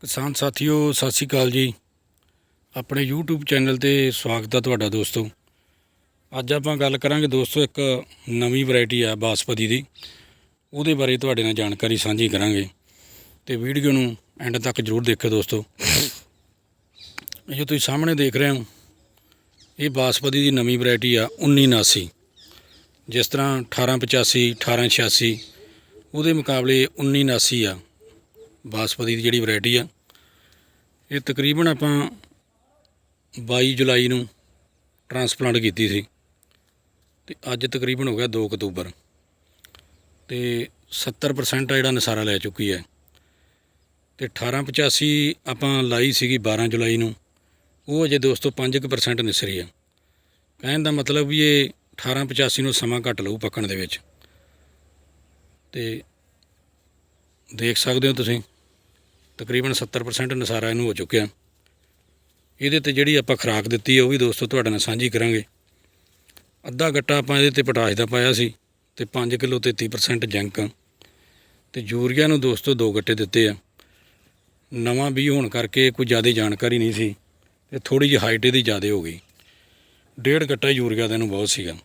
ਕਿਸਾਨ ਸਾਥੀਓ, ਸਤਿ ਸ਼੍ਰੀ ਅਕਾਲ ਜੀ। ਆਪਣੇ YouTube ਚੈਨਲ ਤੇ ਸਵਾਗਤ ਹੈ ਤੁਹਾਡਾ ਦੋਸਤੋ। ਅੱਜ ਆਪਾਂ ਗੱਲ ਕਰਾਂਗੇ ਦੋਸਤੋ ਇੱਕ ਨਵੀਂ ਵੈਰਾਈਟੀ ਆ ਬਾਸਪਤੀ ਦੀ। ਉਹਦੇ ਬਾਰੇ ਤੁਹਾਡੇ ਨਾਲ ਜਾਣਕਾਰੀ ਸਾਂਝੀ ਕਰਾਂਗੇ। ਤੇ ਵੀਡੀਓ ਨੂੰ ਐਂਡ ਤੱਕ ਜਰੂਰ ਦੇਖਿਓ ਦੋਸਤੋ। ਇਹ ਜੋ ਤੁਸੀਂ ਸਾਹਮਣੇ ਦੇਖ ਰਹੇ ਹੋ, ਇਹ ਬਾਸਪਤੀ ਦੀ ਨਵੀਂ ਵੈਰਾਈਟੀ ਆ 1979 ਜਿਸ ਤਰ੍ਹਾਂ 1885 1886 ਉਹਦੇ ਮੁਕਾਬਲੇ 1979 ਆ। ਬਾਸਪਤੀ ਦੀ ਜਿਹੜੀ ਵੈਰਾਈਟੀ ਆ, ਇਹ ਤਕਰੀਬਨ ਆਪਾਂ 22 ਜੁਲਾਈ ਨੂੰ ਟਰਾਂਸਪਲਾਂਟ ਕੀਤੀ ਸੀ ਤੇ ਅੱਜ ਤਕਰੀਬਨ ਹੋ ਗਿਆ 2 ਅਕਤੂਬਰ ਤੇ 70% ਆ ਜਿਹੜਾ ਨਸਾਰਾ ਲੈ ਚੁੱਕੀ ਹੈ। ਤੇ 1885 ਆਪਾਂ ਲਾਈ ਸੀਗੀ 12 ਜੁਲਾਈ ਨੂੰ, ਉਹ ਅਜੇ ਦੋਸਤੋ 5% ਨਿਸਰੀ ਆ। ਕਹਿਣ ਦਾ ਮਤਲਬ ਵੀ ਇਹ 1885 ਨੂੰ ਸਮਾਂ ਘੱਟ ਲਊ ਪੱਕਣ ਦੇ ਵਿੱਚ। ਤੇ ਦੇਖ ਸਕਦੇ ਹੋ ਤੁਸੀਂ ਤਕਰੀਬਨ 70% ਨਸਾਰਾ ਇਹਨੂੰ ਹੋ ਚੁੱਕਿਆ। ਇਹਦੇ ਤੇ ਜਿਹੜੀ ਆਪਾਂ ਖੁਰਾਕ ਦਿੱਤੀ ਹੈ ਉਹ ਵੀ ਦੋਸਤੋ ਤੁਹਾਡੇ ਨਾਲ ਸਾਂਝੀ ਕਰਾਂਗੇ। ਅੱਧਾ ਗੱਟਾ ਆਪਾਂ ਇਹਦੇ ਤੇ ਪੋਟਾਸ਼ ਦਾ ਪਾਇਆ ਸੀ ਤੇ 5 ਕਿਲੋ 33% ਜੰਕ ਤੇ ਯੂਰੀਆ ਨੂੰ ਦੋਸਤੋ ਦੋ ਗੱਟੇ ਦਿੱਤੇ ਆ। ਨਵਾਂ ਵੀ ਹੋਣ ਕਰਕੇ ਕੋਈ ਜ਼ਿਆਦਾ ਜਾਣਕਾਰੀ ਨਹੀਂ ਸੀ ਤੇ ਥੋੜੀ ਜਿਹੀ ਹਾਈਟ ਇਹਦੀ ਜ਼ਿਆਦਾ ਹੋ ਗਈ। ਡੇਢ ਗੱਟਾ ਯੂਰੀਆ ਦਾ ਇਹਨੂੰ ਬਹੁਤ ਸੀਗਾ।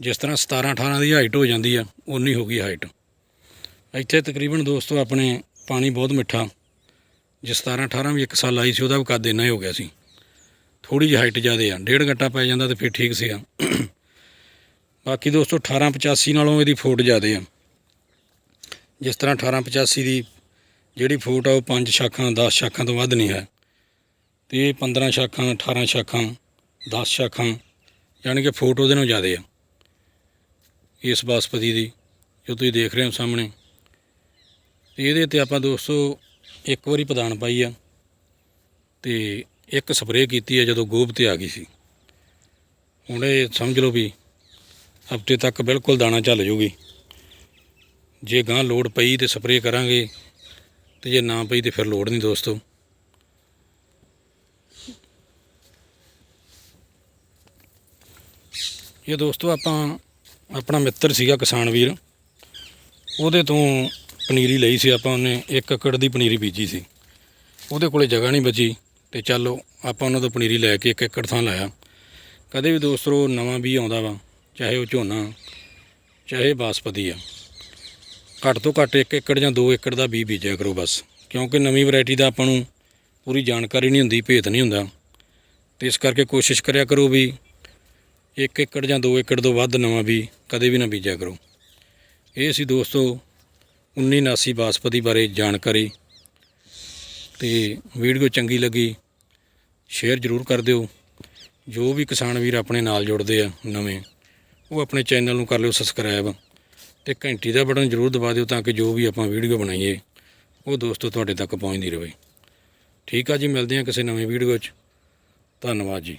ਜਿਸ ਤਰ੍ਹਾਂ 17 18 ਦੀ ਹਾਈਟ ਹੋ ਜਾਂਦੀ ਆ ਉਨੀ ਹੋ ਗਈ ਹਾਈਟ ਇੱਥੇ ਤਕਰੀਬਨ ਦੋਸਤੋ ਆਪਣੇ ਪਾਣੀ ਬਹੁਤ ਮਿੱਠਾ। ਜੇ 17 18 ਵੀ ਇੱਕ ਸਾਲ ਆਈ ਸੀ, ਉਹਦਾ ਵੀ ਕੱਦ ਇੰਨਾ ਹੀ ਹੋ ਗਿਆ ਸੀ। ਥੋੜੀ ਜਿਹੀ ਹਾਈਟ ਜ਼ਿਆਦੇ ਆ, ਡੇਢ ਘੰਟਾ ਪੈ ਜਾਂਦਾ ਤੇ ਫਿਰ ਠੀਕ ਸੀਗਾ ਬਾਕੀ ਦੋਸਤੋ 1885 ਨਾਲੋਂ ਇਹਦੀ ਫੋਟ ਜ਼ਿਆਦੇ ਆ। ਜਿਸ ਤਰ੍ਹਾਂ 1885 ਦੀ ਜਿਹੜੀ ਫੋਟ ਆ, ਉਹ 5 ਸ਼ਾਖਾਂ 10 ਸ਼ਾਖਾਂ ਤੋਂ ਵੱਧ ਨਹੀਂ ਹੈ। ਤੇ ਇਹ 15 ਸ਼ਾਖਾਂ 18 ਸ਼ਾਖਾਂ 10 ਸ਼ਾਖਾਂ, ਯਾਨੀ ਕਿ ਫੋਟ ਉਹਦੇ ਨਾਲੋਂ ਜ਼ਿਆਦੇ ਆ। ਇਸ ਬਾਸਪਤੀ ਦੀ, ਜੋ ਤੁਸੀਂ ਦੇਖ ਰਹੇ ਹੋ ਸਾਹਮਣੇ ਤੇ ਇਹਦੇ ਤੇ ਆਪਾਂ ਦੋਸਤੋ ਇੱਕ ਵਾਰੀ ਪਦਾਨ ਪਾਈ ਆ ਤੇ ਇੱਕ ਸਪਰੇਅ ਕੀਤੀ ਹੈ ਜਦੋਂ ਗੋਭ ਤੇ ਆ ਗਈ ਸੀ। ਹੁਣ ਇਹ ਸਮਝ ਲਓ ਵੀ ਹਫ਼ਤੇ ਤੱਕ ਬਿਲਕੁਲ ਦਾਣਾ ਚੱਲ ਜੂਗੀ। ਜੇ ਗਾਂ ਲੋੜ ਪਈ ਤੇ ਸਪਰੇਅ ਕਰਾਂਗੇ ਤੇ ਜੇ ਨਾ ਪਈ ਤੇ ਫਿਰ ਲੋੜ ਨਹੀਂ ਦੋਸਤੋ। ਇਹ ਦੋਸਤੋ ਆਪਾਂ ਆਪਣਾ ਮਿੱਤਰ ਸੀਗਾ ਕਿਸਾਨ ਵੀਰ। ਉਹਦੇ ਤੋਂ ਪਨੀਰੀ ਲਈ ਸੀ ਆਪਾਂ ਉਹਨੇ 1 ਏਕੜ ਦੀ ਪਨੀਰੀ ਬੀਜੀ ਸੀ। ਉਹਦੇ ਕੋਲੇ ਜਗ੍ਹਾ ਨਹੀਂ ਬਚੀ ਤੇ ਚਲੋ ਆਪਾਂ ਉਹਨਾਂ ਤੋਂ ਪਨੀਰੀ ਲੈ ਕੇ 1 ਏਕੜ ਥਾਂ ਲਾਇਆ। ਕਦੇ ਵੀ ਦੋਸਤੋ ਨਵਾਂ ਵੀ ਆਉਂਦਾ ਵਾ, ਚਾਹੇ ਉਹ ਝੋਨਾ, ਚਾਹੇ ਬਾਸਪਤੀ ਆ। ਘੱਟ ਤੋਂ ਘੱਟ 1 ਏਕੜ ਜਾਂ 2 ਏਕੜ ਦਾ ਬੀਜ ਬੀਜਿਆ ਕਰੋ ਬਸ। ਕਿਉਂਕਿ ਨਵੀਂ ਵੈਰਾਈਟੀ ਦਾ ਆਪਾਂ ਨੂੰ ਪੂਰੀ ਜਾਣਕਾਰੀ ਨਹੀਂ ਹੁੰਦੀ, ਭੇਤ ਨਹੀਂ ਹੁੰਦਾ। ਤੇ ਇਸ ਕਰਕੇ ਕੋਸ਼ਿਸ਼ ਕਰਿਆ ਕਰੋ ਵੀ 1 ਏਕੜ ਜਾਂ 2 ਏਕੜ ਤੋਂ ਵੱਧ ਨਵਾਂ ਵੀ ਕਦੇ ਵੀ ਨਾ ਬੀਜਿਆ ਕਰੋ। ਇਹ ਸੀ ਦੋਸਤੋ 1979 ਬਾਸਪਤੀ ਬਾਰੇ ਜਾਣਕਾਰੀ ਤੇ ਵੀਡੀਓ ਚੰਗੀ ਲੱਗੀ ਸ਼ੇਅਰ ਜ਼ਰੂਰ ਕਰ ਦਿਓ। ਜੋ ਵੀ ਕਿਸਾਨ ਵੀਰ ਆਪਣੇ ਨਾਲ ਜੁੜਦੇ ਆ ਨਵੇਂ, ਉਹ ਆਪਣੇ ਚੈਨਲ ਨੂੰ ਕਰ ਲਿਓ ਸਬਸਕ੍ਰਾਈਬ ਤੇ ਘੰਟੀ ਦਾ ਬਟਨ ਜ਼ਰੂਰ ਦਬਾ ਦਿਓ ਤਾਂ ਕਿ ਜੋ ਵੀ ਆਪਾਂ ਵੀਡੀਓ ਬਣਾਈਏ, ਉਹ ਦੋਸਤੋ ਤੁਹਾਡੇ ਤੱਕ ਪਹੁੰਚਦੀ ਰਹੇ। ਠੀਕ ਆ ਜੀ, ਮਿਲਦੇ ਆ ਕਿਸੇ ਨਵੇਂ ਵੀਡੀਓ 'ਚ। ਧੰਨਵਾਦ ਜੀ।